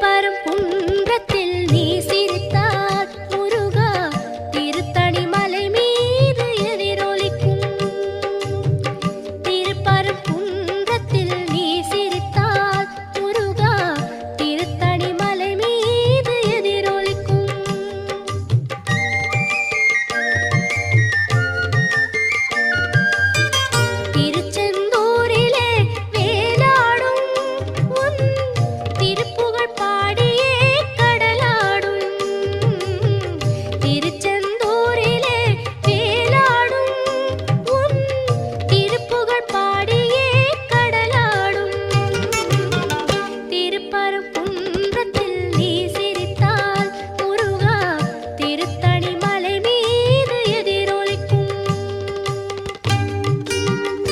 பாரும் குன்றத்தில் நீசி திருச்ச